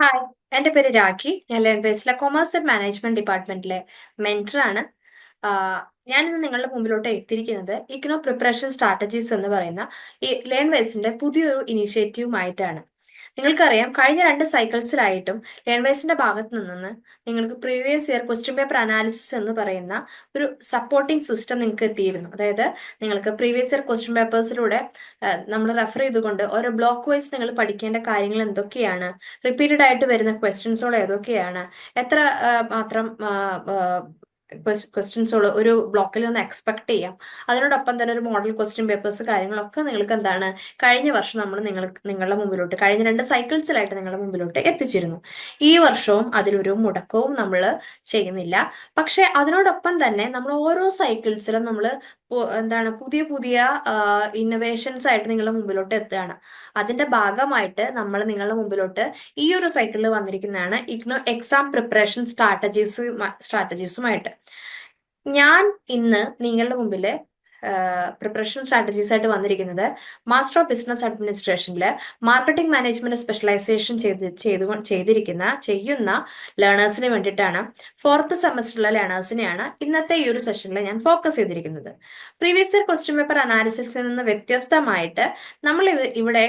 Hi എന്റെ പേര് രാഖി. ഞാൻ ലേൺ ബേസിലെ കൊമേഴ്സ് ആൻഡ് മാനേജ്മെന്റ് ഡിപ്പാർട്ട്മെന്റിലെ മെന്ററാണ് ഞാൻ ഇന്ന് നിങ്ങളുടെ മുമ്പിലോട്ട് എത്തിയിരിക്കുന്നത് ഇഗ്നോ പ്രിപ്പറേഷൻ സ്ട്രാറ്റജീസ് എന്ന് പറയുന്ന ഈ ലേൺ ബേസിന്റെ പുതിയൊരു ഇനീഷ്യേറ്റീവുമായിട്ടാണ് നിങ്ങൾക്കറിയാം കഴിഞ്ഞ രണ്ട് സൈക്കിൾസിലായിട്ടും ലേൺവേഴ്സിന്റെ ഭാഗത്ത് നിന്ന് നിങ്ങൾക്ക് previous year question paper analysis എന്ന് പറയുന്ന ഒരു സപ്പോർട്ടിംഗ് സിസ്റ്റം നിങ്ങൾക്ക് എത്തിയിരുന്നു. അതായത് നിങ്ങൾക്ക് പ്രീവിയസ് ഇയർ ക്വസ്റ്റ്യൻ പേപ്പേഴ്സിലൂടെ നമ്മൾ റെഫർ ചെയ്തുകൊണ്ട് ഓരോ ബ്ലോക്ക് വൈസ് നിങ്ങൾ പഠിക്കേണ്ട കാര്യങ്ങൾ എന്തൊക്കെയാണ് റിപ്പീറ്റഡ് ആയിട്ട് വരുന്ന ക്വസ്റ്റ്യൻസുകൾ ഏതൊക്കെയാണ് എത്ര മാത്രം ക്വസ്റ്റ്യൻസുകൾ ഒരു ബ്ലോക്കിൽ നിന്ന് എക്സ്പെക്ട് ചെയ്യാം. അതിനോടൊപ്പം തന്നെ ഒരു മോഡൽ ക്വസ്റ്റ്യൻ പേപ്പേഴ്സ് കാര്യങ്ങളൊക്കെ നിങ്ങൾക്ക് എന്താണ് കഴിഞ്ഞ വർഷം നമ്മൾ നിങ്ങൾ നിങ്ങളുടെ മുമ്പിലോട്ട് കഴിഞ്ഞ രണ്ട് സൈക്കിൾസിലായിട്ട് നിങ്ങളുടെ മുമ്പിലോട്ട് എത്തിച്ചിരുന്നു. ഈ വർഷവും അതിലൊരു മുടക്കവും നമ്മൾ ചെയ്യുന്നില്ല. പക്ഷെ അതിനോടൊപ്പം തന്നെ നമ്മൾ ഓരോ സൈക്കിൾസിലും നമ്മൾ എന്താണ് പുതിയ പുതിയ ഇന്നോവേഷൻസ് ആയിട്ട് നിങ്ങളുടെ മുമ്പിലോട്ട് എത്തുകയാണ്. അതിന്റെ ഭാഗമായിട്ട് നമ്മൾ നിങ്ങളുടെ മുമ്പിലോട്ട് ഈ ഒരു സൈക്കിളിൽ വന്നിരിക്കുന്നതാണ് ഇഗ്നോ എക്സാം പ്രിപ്പറേഷൻ സ്ട്രാറ്റജീസ് സ്ട്രാറ്റജീസുമായിട്ട് ഞാൻ ഇന്ന് നിങ്ങളുടെ മുമ്പിൽ പ്രിപ്പറേഷൻ സ്ട്രാറ്റജീസ് ആയിട്ട് വന്നിരിക്കുന്നത് മാസ്റ്റർ ഓഫ് ബിസിനസ് അഡ്മിനിസ്ട്രേഷനിൽ മാർക്കറ്റിംഗ് മാനേജ്മെന്റ് സ്പെഷ്യലൈസേഷൻ ചെയ്ത് ചെയ്തു ചെയ്തിരിക്കുന്ന ചെയ്യുന്ന ലേണേഴ്സിന് വേണ്ടിയിട്ടാണ് ഫോർത്ത് സെമസ്റ്ററിലെ ലേണേഴ്സിനെയാണ് ഇന്നത്തെ ഈ ഒരു സെഷനിൽ ഞാൻ ഫോക്കസ് ചെയ്തിരിക്കുന്നത്. പ്രീവിയസ് ഇയർ ക്വസ്റ്റ്യൻ പേപ്പർ അനാലിസിസിൽ നിന്ന് വ്യത്യസ്തമായിട്ട് നമ്മൾ ഇവിടെ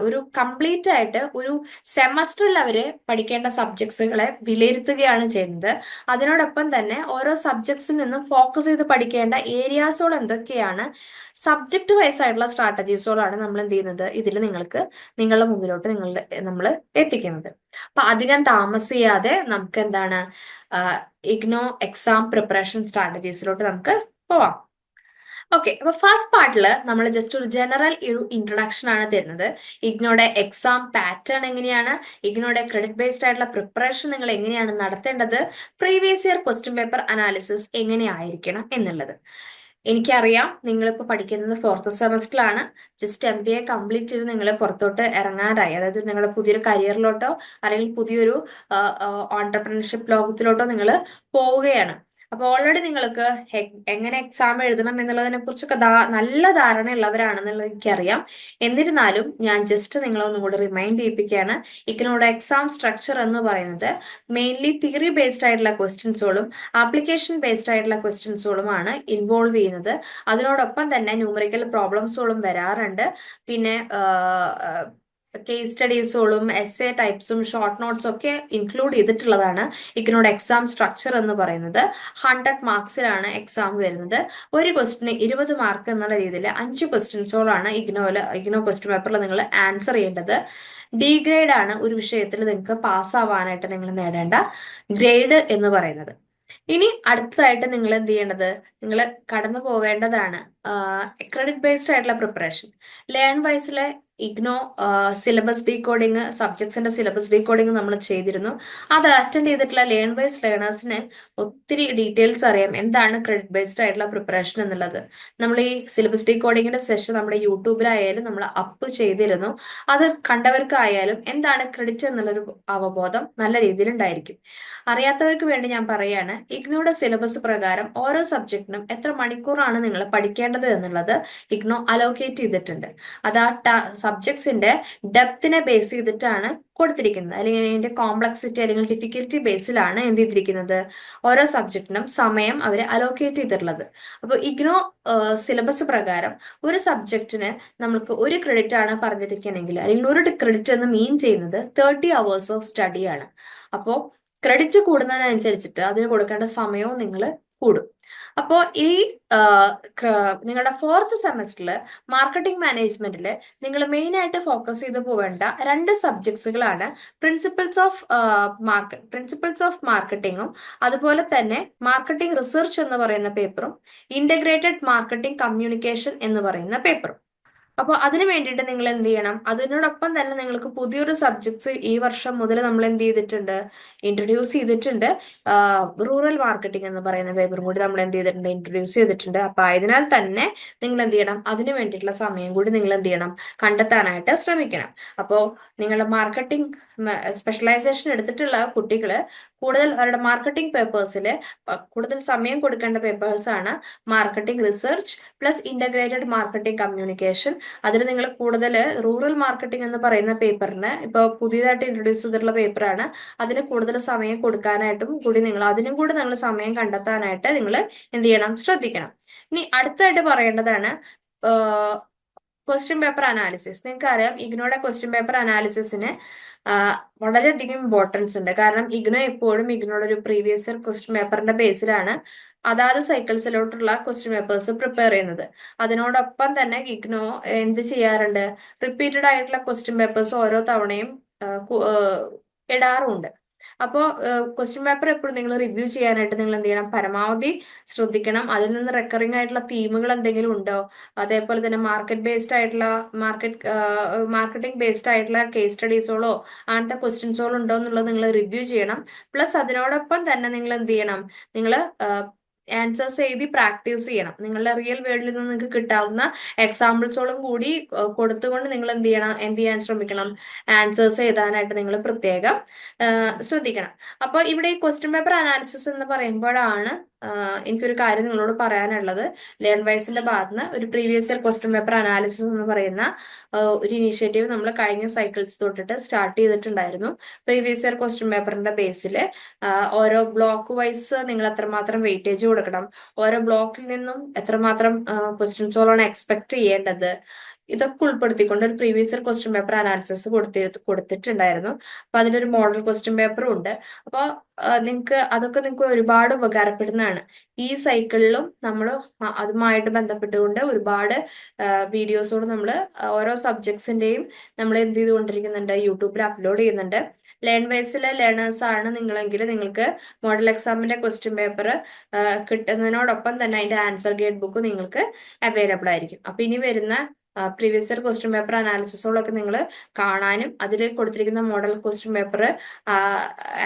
ഒരു കംപ്ലീറ്റ് ആയിട്ട് ഒരു സെമസ്റ്ററിൽ അവർ പഠിക്കേണ്ട സബ്ജക്ട്സുകളെ വിലയിരുത്തുകയാണ് ചെയ്യുന്നത്. അതിനോടൊപ്പം തന്നെ ഓരോ സബ്ജക്ട്സിൽ നിന്നും ഫോക്കസ് ചെയ്ത് പഠിക്കേണ്ട ഏരിയ ഏരിയാസുകൾ എന്തൊക്കെയാണ്? സബ്ജക്ട് വൈസ് ആയിട്ടുള്ള സ്ട്രാറ്റജീസുകളാണ് നമ്മൾ എന്ത് ചെയ്യുന്നത്? ഇതിൽ നിങ്ങൾക്ക് നിങ്ങളുടെ മുമ്പിലോട്ട് നിങ്ങളുടെ നമ്മൾ എത്തിക്കുന്നത്. അപ്പൊ അധികം താമസിയാതെ നമുക്ക് എന്താണ് ഇഗ്നോ എക്സാം പ്രിപ്പറേഷൻ സ്ട്രാറ്റജീസിലോട്ട് നമുക്ക് പോവാം. ഓക്കെ അപ്പൊ ഫസ്റ്റ് പാർട്ടിൽ നമ്മൾ ജസ്റ്റ് ഒരു ജനറൽ ഒരു ഇൻട്രൊഡക്ഷൻ ആണ് തരുന്നത്. ഇഗ്നോയുടെ എക്സാം പാറ്റേൺ എങ്ങനെയാണ്? ഇഗ്നോയുടെ ക്രെഡിറ്റ് ബേസ്ഡ് ആയിട്ടുള്ള പ്രിപ്പറേഷൻ നിങ്ങൾ എങ്ങനെയാണ് നടത്തേണ്ടത്? Previous year question paper analysis എങ്ങനെയായിരിക്കണം എന്നുള്ളത്. എനിക്കറിയാം നിങ്ങളിപ്പോൾ പഠിക്കുന്നത് fourth സെമസ്റ്ററിലാണ് just M B A complete ചെയ്ത് നിങ്ങൾ പുറത്തോട്ട് ഇറങ്ങാനായി അതായത് നിങ്ങളുടെ പുതിയൊരു കരിയറിലോട്ടോ അല്ലെങ്കിൽ പുതിയൊരു ഓണ്ടർപ്രണർഷിപ്പ് ലോകത്തിലോട്ടോ നിങ്ങൾ പോവുകയാണ്. അപ്പൊ ഓൾറെഡി നിങ്ങൾക്ക് എങ്ങനെ എക്സാം എഴുതണം എന്നുള്ളതിനെ കുറിച്ചൊക്കെ നല്ല ധാരണയുള്ളവരാണെന്നുള്ളത് എനിക്കറിയാം. എന്നിരുന്നാലും ഞാൻ ജസ്റ്റ് നിങ്ങളൊന്നും കൂടി റിമൈൻഡ് ചെയ്യിപ്പിക്കുകയാണ്. ഇക്കനോട് എക്സാം സ്ട്രക്ചർ എന്ന് പറയുന്നത് മെയിൻലി തിയറി ബേസ്ഡ് ആയിട്ടുള്ള ക്വസ്റ്റ്യൻസുകളും ആപ്ലിക്കേഷൻ ബേസ്ഡ് ആയിട്ടുള്ള ക്വസ്റ്റ്യൻസുകളുമാണ് ഇൻവോൾവ് ചെയ്യുന്നത്. അതിനോടൊപ്പം തന്നെ ന്യൂമറിക്കൽ പ്രോബ്ലംസുകളും വരാറുണ്ട്. പിന്നെ കേസ് സ്റ്റഡീസുകളും എസ് എ ടൈപ്സും ഷോർട്ട് നോട്ട്സും ഒക്കെ ഇൻക്ലൂഡ് ചെയ്തിട്ടുള്ളതാണ് ഇതിനോട് എക്സാം സ്ട്രക്ചർ എന്ന് പറയുന്നത്. ഹൺഡ്രഡ് മാർക്സിലാണ് എക്സാം വരുന്നത്. ഒരു ക്വസ്റ്റിന് ഇരുപത് മാർക്ക് എന്നുള്ള രീതിയിൽ അഞ്ച് ക്വസ്റ്റ്യൻസോളാണ് ഇഗ്നോയിൽ ഇഗ്നോ ക്വസ്റ്റ്യൻ പേപ്പറിൽ നിങ്ങൾ ആൻസർ ചെയ്യേണ്ടത്. ഡി ഗ്രേഡ് ആണ് ഒരു വിഷയത്തിൽ നിങ്ങൾക്ക് പാസ്സാവാനായിട്ട് നിങ്ങൾ നേടേണ്ട ഗ്രേഡ് എന്ന് പറയുന്നത്. ഇനി അടുത്തതായിട്ട് നിങ്ങൾ എന്ത് ചെയ്യേണ്ടത്? നിങ്ങൾ കടന്നു പോവേണ്ടതാണ് ക്രെഡിറ്റ് ബേസ്ഡ് ആയിട്ടുള്ള പ്രിപ്പറേഷൻ ലേൺ വൈസിലെ ഇഗ്നോ സിലബസ് ഡീകോഡിങ് സബ്ജക്ട്സിന്റെ സിലബസ് ഡീകോഡിങ് നമ്മൾ ചെയ്തിരുന്നു. അത് അറ്റൻഡ് ചെയ്തിട്ടുള്ള ലേൺ വൈസ് ലേണേഴ്സിന് ഒത്തിരി ഡീറ്റെയിൽസ് അറിയാം. എന്താണ് ക്രെഡിറ്റ് ബേസ്ഡ് ആയിട്ടുള്ള പ്രിപ്പറേഷൻ എന്നുള്ളത്. നമ്മൾ ഈ സിലബസ് ഡീകോഡിങ്ങിന്റെ സെഷൻ നമ്മുടെ യൂട്യൂബിലായാലും നമ്മൾ അപ്പ് ചെയ്തിരുന്നു. അത് കണ്ടവർക്കായാലും എന്താണ് ക്രെഡിറ്റ് എന്നുള്ളൊരു അവബോധം നല്ല രീതിയിൽ ഉണ്ടായിരിക്കും. അറിയാത്തവർക്ക് വേണ്ടി ഞാൻ പറയാണ് ഇഗ്നോയുടെ സിലബസ് പ്രകാരം ഓരോ സബ്ജക്റ്റിനും എത്ര മണിക്കൂറാണ് നിങ്ങൾ പഠിക്കേണ്ടത് എന്നുള്ളത് ഇഗ്നോ അലോക്കേറ്റ് ചെയ്തിട്ടുണ്ട്. അത് ആ സബ്ജക്ട്സിന്റെ ഡെപ്തിനെ ബേസ് ചെയ്തിട്ടാണ് കൊടുത്തിരിക്കുന്നത്. അല്ലെങ്കിൽ അതിന്റെ കോംപ്ലക്സിറ്റി അല്ലെങ്കിൽ ഡിഫിക്കൽറ്റി ബേസിലാണ് എന്ത് ചെയ്തിരിക്കുന്നത്? ഓരോ സബ്ജക്റ്റിനും സമയം അവർ അലോക്കേറ്റ് ചെയ്തിട്ടുള്ളത്. അപ്പോൾ ഇഗ്നോ സിലബസ് പ്രകാരം ഒരു സബ്ജക്റ്റിന് നമുക്ക് ഒരു ക്രെഡിറ്റ് ആണ് പറഞ്ഞിരിക്കണമെങ്കിൽ അല്ലെങ്കിൽ ഒരു ക്രെഡിറ്റ് എന്ന് മീൻ ചെയ്യുന്നത് തേർട്ടി അവേഴ്സ് ഓഫ് സ്റ്റഡിയാണ് അപ്പോൾ ക്രെഡിറ്റ് കൂടുന്നതിനനുസരിച്ചിട്ട് അതിന് കൊടുക്കേണ്ട സമയവും നിങ്ങൾ കൂടും. അപ്പോൾ ഈ നിങ്ങളുടെ ഫോർത്ത് സെമസ്റ്ററിൽ മാർക്കറ്റിംഗ് മാനേജ്മെന്റിൽ നിങ്ങൾ മെയിൻ ആയിട്ട് ഫോക്കസ് ചെയ്ത് പോവേണ്ട രണ്ട് സബ്ജക്ട്സുകളാണ് principles of market principles of മാർക്കറ്റിംഗും അതുപോലെ തന്നെ മാർക്കറ്റിംഗ് റിസർച്ച് എന്ന് പറയുന്ന പേപ്പറും ഇന്റഗ്രേറ്റഡ് മാർക്കറ്റിംഗ് കമ്മ്യൂണിക്കേഷൻ എന്ന് പറയുന്ന പേപ്പറും അപ്പോൾ അതിനു വേണ്ടിയിട്ട് നിങ്ങൾ എന്ത് ചെയ്യണം? അതിനോടൊപ്പം തന്നെ നിങ്ങൾക്ക് പുതിയൊരു സബ്ജക്ട്സ് ഈ വർഷം മുതൽ നമ്മൾ എന്ത് ചെയ്തിട്ടുണ്ട്? ഇൻട്രൊഡ്യൂസ് ചെയ്തിട്ടുണ്ട്. റൂറൽ മാർക്കറ്റിംഗ് എന്ന് പറയുന്ന പേപ്പറും കൂടി നമ്മൾ എന്ത് ചെയ്തിട്ടുണ്ട്? ഇൻട്രൊഡ്യൂസ് ചെയ്തിട്ടുണ്ട്. അപ്പൊ ആയതിനാൽ തന്നെ നിങ്ങൾ എന്ത് ചെയ്യണം? അതിനു വേണ്ടിയിട്ടുള്ള സമയം കൂടി നിങ്ങൾ എന്ത് ചെയ്യണം? കണ്ടെത്താനായിട്ട് ശ്രമിക്കണം. അപ്പോൾ നിങ്ങളുടെ മാർക്കറ്റിംഗ് സ്പെഷ്യലൈസേഷൻ എടുത്തിട്ടുള്ള കുട്ടികൾ കൂടുതൽ അവരുടെ മാർക്കറ്റിംഗ് പേപ്പേഴ്സിൽ കൂടുതൽ സമയം കൊടുക്കേണ്ട പേപ്പേഴ്സ് ആണ് marketing research plus integrated marketing communication അതിൽ നിങ്ങൾ കൂടുതൽ റൂറൽ മാർക്കറ്റിംഗ് എന്ന് പറയുന്ന പേപ്പറിന് ഇപ്പോൾ പുതിയതായിട്ട് ഇൻട്രൊഡ്യൂസ് ചെയ്തിട്ടുള്ള പേപ്പറാണ് അതിന് കൂടുതൽ സമയം കൊടുക്കാനായിട്ടും കൂടി നിങ്ങൾ അതിനും കൂടി നിങ്ങൾ സമയം കണ്ടെത്താനായിട്ട് നിങ്ങൾ എന്ത് ചെയ്യണം? ശ്രദ്ധിക്കണം. ഇനി അടുത്തായിട്ട് പറയേണ്ടതാണ് ക്വസ്റ്റ്യൻ പേപ്പർ അനാലിസിസ് നിങ്ങൾക്ക് അറിയാം ഇഗ്നോയുടെ ക്വസ്റ്റ്യൻ പേപ്പർ അനാലിസിസിന് വളരെയധികം ഇമ്പോർട്ടൻസ് ഉണ്ട്. കാരണം ഇഗ്നോ എപ്പോഴും ഇഗ്നോയുടെ ഒരു പ്രീവിയസ് ഇയർ ക്വസ്റ്റ്യൻ പേപ്പറിന്റെ ബേസിലാണ് അതാത് സൈക്കിൾസിലോട്ടുള്ള ക്വസ്റ്റ്യൻ പേപ്പേഴ്സ് പ്രിപ്പയർ ചെയ്യുന്നത്. അതിനോടൊപ്പം തന്നെ ഇഗ്നോ എന്ത് ചെയ്യാറുണ്ട്? റിപ്പീറ്റഡ് ആയിട്ടുള്ള ക്വസ്റ്റ്യൻ പേപ്പേഴ്സ് ഓരോ തവണയും ഇടാറുമുണ്ട്. അപ്പോൾ ക്വസ്റ്റ്യൻ പേപ്പർ എപ്പോഴും നിങ്ങൾ റിവ്യൂ ചെയ്യാനായിട്ട് നിങ്ങൾ എന്ത് ചെയ്യണം? പരമാവധി ശ്രദ്ധിക്കണം. അതിൽ നിന്ന് റെക്കറിംഗ് ആയിട്ടുള്ള തീമുകൾ എന്തെങ്കിലും ഉണ്ടോ? അതേപോലെ തന്നെ മാർക്കറ്റ് ബേസ്ഡ് ആയിട്ടുള്ള മാർക്കറ്റ് മാർക്കറ്റിംഗ് ബേസ്ഡ് ആയിട്ടുള്ള കേസ് സ്റ്റഡീസുകളോ അങ്ങനത്തെ ക്വസ്റ്റ്യൻസോളോ ഉണ്ടോ എന്നുള്ളത് നിങ്ങൾ റിവ്യൂ ചെയ്യണം. പ്ലസ് അതിനോടൊപ്പം തന്നെ നിങ്ങൾ എന്ത് ചെയ്യണം? നിങ്ങൾ ആൻസേഴ്സ് എഴുതി പ്രാക്ടീസ് ചെയ്യണം. നിങ്ങളുടെ റിയൽ വേൾഡിൽ നിന്ന് നിങ്ങൾക്ക് കിട്ടാവുന്ന എക്സാമ്പിൾസോളും കൂടി കൊടുത്തുകൊണ്ട് നിങ്ങൾ എന്ത് ചെയ്യണം? എന്ത് ചെയ്യാൻ ശ്രമിക്കണം? ആൻസേഴ്സ് എഴുതാനായിട്ട് നിങ്ങൾ പ്രത്യേകം ശ്രദ്ധിക്കണം. അപ്പോൾ ഇവിടെ ഈ ക്വസ്റ്റ്യൻ പേപ്പർ അനാലിസിസ് എന്ന് പറയുമ്പോഴാണ് എനിക്കൊരു കാര്യം നിങ്ങളോട് പറയാനുള്ളത്. ലേൺ വൈസിന്റെ ഭാഗത്തുനിന്ന് ഒരു previous year question paper analysis എന്ന് പറയുന്ന ഒരു ഇനീഷ്യേറ്റീവ് നമ്മൾ കഴിഞ്ഞ സൈക്കിൾസ് തൊട്ടിട്ട് സ്റ്റാർട്ട് ചെയ്തിട്ടുണ്ടായിരുന്നു. പ്രീവിയസ് ഇയർ ക്വസ്റ്റ്യൻ പേപ്പറിന്റെ ബേസിൽ ഓരോ ബ്ലോക്ക് വൈസ് നിങ്ങൾ എത്രമാത്രം വെയിറ്റേജ് കൊടുക്കണം? ഓരോ ബ്ലോക്കിൽ നിന്നും എത്രമാത്രം ക്വസ്റ്റ്യൻസോളാണ് എക്സ്പെക്ട് ചെയ്യേണ്ടത്? ഇതൊക്കെ ഉൾപ്പെടുത്തിക്കൊണ്ട് ഒരു previous year question paper analysis കൊടുത്തി കൊടുത്തിട്ടുണ്ടായിരുന്നു. അപ്പൊ അതിലൊരു മോഡൽ ക്വസ്റ്റ്യൻ പേപ്പറും ഉണ്ട്. അപ്പോൾ നിങ്ങൾക്ക് അതൊക്കെ നിങ്ങൾക്ക് ഒരുപാട് ഉപകാരപ്പെടുന്നതാണ്. ഈ സൈക്കിളിലും നമ്മൾ അതുമായിട്ട് ബന്ധപ്പെട്ടുകൊണ്ട് ഒരുപാട് വീഡിയോസോട് നമ്മൾ ഓരോ സബ്ജക്ട്സിന്റെയും നമ്മൾ എന്ത് ചെയ്തുകൊണ്ടിരിക്കുന്നുണ്ട് യൂട്യൂബിൽ അപ്ലോഡ് ചെയ്യുന്നുണ്ട്. ലേൺ വൈസിലെ ലേണേഴ്സ് ആണ് നിങ്ങളെങ്കിൽ നിങ്ങൾക്ക് മോഡൽ എക്സാമിന്റെ ക്വസ്റ്റ്യൻ പേപ്പർ കിട്ടുന്നതിനോടൊപ്പം തന്നെ അതിന്റെ ആൻസർ ഗൈഡ് ബുക്ക് നിങ്ങൾക്ക് അവൈലബിൾ ആയിരിക്കും. അപ്പൊ ഇനി വരുന്ന പ്രീവിയസ് ഇയർ ക്വസ്റ്റ്യൻ പേപ്പർ അനാലിസിസുകളൊക്കെ നിങ്ങൾ കാണാനും അതിൽ കൊടുത്തിരിക്കുന്ന മോഡൽ ക്വസ്റ്റ്യൻ പേപ്പർ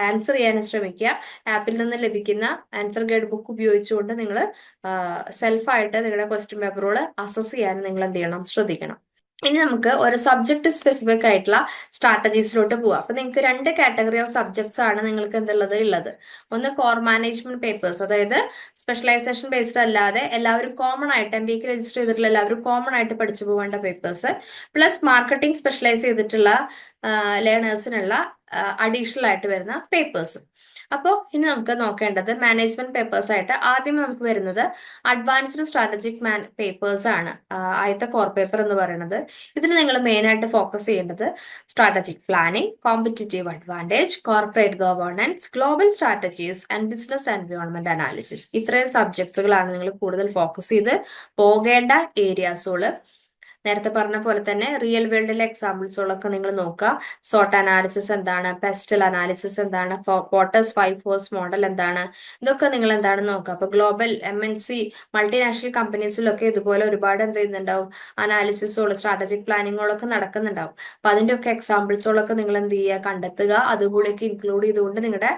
ആൻസർ ചെയ്യാനും ശ്രമിക്കുക. ആപ്പിൽ നിന്ന് ലഭിക്കുന്ന ആൻസർ ഗൈഡ് ബുക്ക് ഉപയോഗിച്ചുകൊണ്ട് നിങ്ങൾ സെൽഫായിട്ട് നിങ്ങളുടെ ക്വസ്റ്റ്യൻ പേപ്പറുകൾ അസസ് ചെയ്യാനും നിങ്ങൾ എന്ത് ചെയ്യണം? ശ്രദ്ധിക്കണം. ഇനി നമുക്ക് ഒരു സബ്ജക്ട് സ്പെസിഫിക് ആയിട്ടുള്ള സ്ട്രാറ്റജീസിലോട്ട് പോവാം. അപ്പൊ നിങ്ങൾക്ക് രണ്ട് കാറ്റഗറി ഓഫ് സബ്ജക്ട്സ് ആണ് നിങ്ങൾക്ക് എന്തുള്ളത് ഉള്ളത് ഒന്ന് കോർ മാനേജ്മെന്റ് പേപ്പേഴ്സ് അതായത് സ്പെഷ്യലൈസേഷൻ ബേസ്ഡ് അല്ലാതെ എല്ലാവരും കോമൺ ആയിട്ട് എം ബിക്ക് രജിസ്റ്റർ ചെയ്തിട്ടുള്ള എല്ലാവരും കോമൺ ആയിട്ട് പഠിച്ചു പോകേണ്ട പേപ്പേഴ്സ് പ്ലസ് മാർക്കറ്റിംഗ് സ്പെഷ്യലൈസ് ചെയ്തിട്ടുള്ള ലേണേഴ്സിനുള്ള അഡീഷണൽ ആയിട്ട് വരുന്ന പേപ്പേഴ്സ് അപ്പോൾ ഇനി നമുക്ക് നോക്കേണ്ടത് മാനേജ്മെന്റ് പേപ്പേഴ്സ് ആയിട്ട് ആദ്യം നമുക്ക് വരുന്നത് അഡ്വാൻസ്ഡ് സ്ട്രാറ്റജിക് മാൻ പേപ്പേഴ്സ് ആണ്. ആദ്യത്തെ കോർ പേപ്പർ എന്ന് പറയുന്നത്. ഇതിൽ നിങ്ങൾ മെയിൻ ആയിട്ട് ഫോക്കസ് ചെയ്യേണ്ടത് strategic planning competitive advantage corporate governance global strategies and business environment analysis ഇത്രയും സബ്ജക്ട്സുകളാണ് നിങ്ങൾ കൂടുതൽ ഫോക്കസ് ചെയ്ത് പോകേണ്ട ഏരിയാസുകൾ നേരത്തെ പറഞ്ഞ പോലെ തന്നെ റിയൽ വേൾഡിലെ എക്സാമ്പിൾസുകളൊക്കെ നിങ്ങൾ നോക്കുക. സോട്ട് അനാലിസിസ് എന്താണ്? പെസ്റ്റൽ അനാലിസിസ് എന്താണ്? ക്വാർട്ടേഴ്സ് ഫൈവ് ഫോഴ്സ് മോഡൽ എന്താണ്? ഇതൊക്കെ നിങ്ങൾ എന്താണ് നോക്കുക. അപ്പൊ global M N C multinational കമ്പനീസിലൊക്കെ ഇതുപോലെ ഒരുപാട് എന്ത് ചെയ്യുന്നുണ്ടാവും? അനാലിസിസുകൾ സ്ട്രാറ്റജിക് പ്ലാനിങ്ങുകളൊക്കെ നടക്കുന്നുണ്ടാവും. അപ്പൊ അതിന്റെ ഒക്കെ എക്സാമ്പിൾസുകളൊക്കെ നിങ്ങൾ എന്ത് ചെയ്യുക? കണ്ടെത്തുക. അതുകൂടെയൊക്കെ ഇൻക്ലൂഡ് ചെയ്തുകൊണ്ട് നിങ്ങളുടെ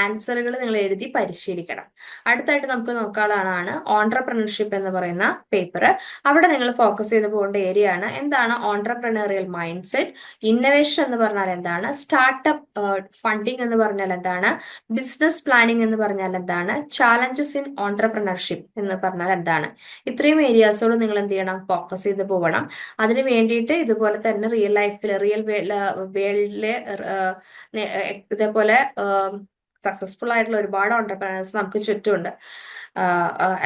ആൻസറുകൾ നിങ്ങൾ എഴുതി പരിശീലിക്കണം. അടുത്തായിട്ട് നമുക്ക് നോക്കാനുള്ളതാണ് ഓൺട്രപ്രണർഷിപ്പ് എന്ന് പറയുന്ന പേപ്പർ അവിടെ നിങ്ങൾ ഫോക്കസ് ചെയ്ത് പോകേണ്ട ഏരിയ ആണ് എന്താണ് ഓൺട്രപ്രണറിയൽ മൈൻഡ് സെറ്റ് ഇന്നവേഷൻ എന്ന് പറഞ്ഞാൽ എന്താണ്? സ്റ്റാർട്ടപ്പ് ഫണ്ടിങ് എന്ന് പറഞ്ഞാൽ എന്താണ്? ബിസിനസ് പ്ലാനിങ് എന്ന് പറഞ്ഞാൽ എന്താണ്? ചാലഞ്ചസ് ഇൻ ഓൺട്രപ്രണർഷിപ്പ് എന്ന് പറഞ്ഞാൽ എന്താണ്? ഇത്രയും ഏരിയാസോട് നിങ്ങൾ എന്ത് ചെയ്യണം? ഫോക്കസ് ചെയ്ത് പോകണം അതിന് വേണ്ടിയിട്ട് ഇതുപോലെ തന്നെ റിയൽ ലൈഫിൽ റിയൽ വേൾഡിലെ ഇതേപോലെ സക്സസ്ഫുൾ ആയിട്ടുള്ള ഒരുപാട് ഓണ്ടർപ്രണേഴ്സ് നമുക്ക് ചുറ്റുമുണ്ട്.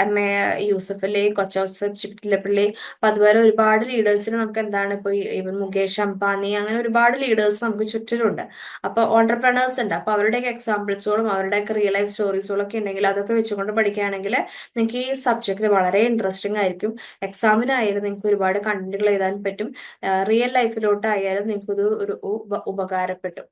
എം. എ. യൂസഫ് അലി കൊച്ചൗസഫ് ചിറ്റിലപ്പള്ളി അപ്പൊ അതുപോലെ ഒരുപാട് ലീഡേഴ്സിന് നമുക്ക് എന്താണ് ഇപ്പൊ ഇവൻ മുകേഷ് അംബാനി അങ്ങനെ ഒരുപാട് ലീഡേഴ്സ് നമുക്ക് ചുറ്റിലുണ്ട്. അപ്പൊ ഓണ്ടർപ്രണേഴ്സ് ഉണ്ട്. അപ്പൊ അവരുടെയൊക്കെ എക്സാമ്പിൾസുകളും അവരുടെയൊക്കെ റിയൽ ലൈഫ് സ്റ്റോറീസുകളും ഒക്കെ ഉണ്ടെങ്കിൽ അതൊക്കെ വെച്ചുകൊണ്ട് പഠിക്കുകയാണെങ്കിൽ നിങ്ങൾക്ക് ഈ സബ്ജക്റ്റ് വളരെ ഇൻട്രസ്റ്റിംഗ് ആയിരിക്കും. എക്സാമിനായാലും നിങ്ങൾക്ക് ഒരുപാട് കണ്ടന്റുകൾ എഴുതാൻ പറ്റും. റിയൽ ലൈഫിലോട്ടായാലും നിങ്ങൾക്ക് ഇത് ഒരു ഉപകാരപ്പെട്ടു.